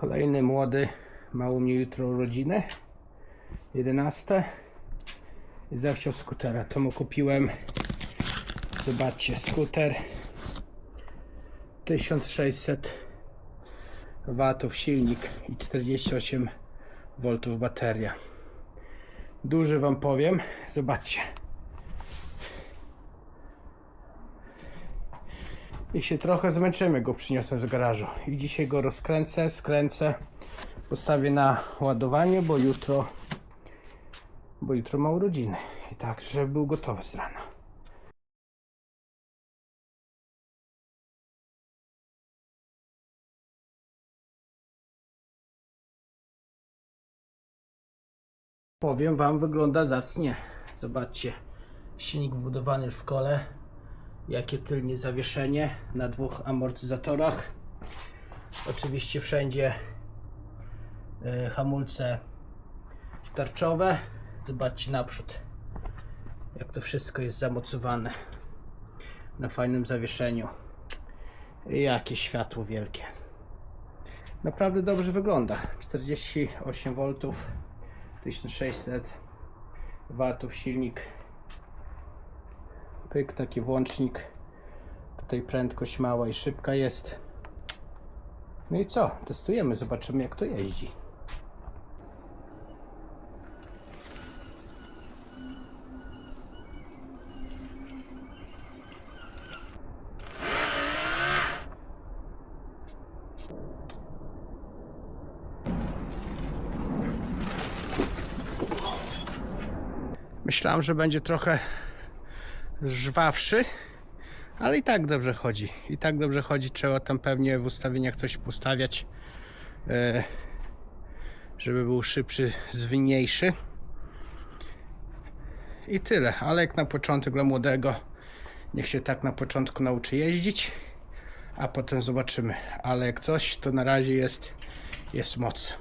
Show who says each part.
Speaker 1: Kolejny młody ma u mnie jutro urodziny. 11. I zechciał skutera. To mu kupiłem. Zobaczcie, skuter. 1600 watów silnik i 48 voltów bateria. Duży wam powiem. Zobaczcie. I się trochę zmęczymy, go przyniosłem z garażu. I dzisiaj go rozkręcę, skręcę, postawię na ładowanie, bo jutro, bo jutro ma urodziny. I tak, żeby był gotowy z rana. Powiem wam, wygląda zacnie. Zobaczcie, silnik wbudowany już w kole. Jakie tylnie zawieszenie na dwóch amortyzatorach. Oczywiście wszędzie y, hamulce tarczowe. Zobaczcie naprzód, jak to wszystko jest zamocowane na fajnym zawieszeniu. Jakie światło wielkie. Naprawdę dobrze wygląda. 48 V, 1600 watów silnik Pyk, taki włącznik. Tutaj prędkość mała i szybka jest. No i co? Testujemy, zobaczymy jak to jeździ. Myślałem, że będzie trochę żwawszy, ale i tak dobrze chodzi. I tak dobrze chodzi. Trzeba tam pewnie w ustawieniach coś postawiać, e, żeby był szybszy, zwinniejszy. I tyle. Ale jak na początek dla młodego, niech się tak na początku nauczy jeździć, a potem zobaczymy. Ale jak coś, to na razie jest, jest moc.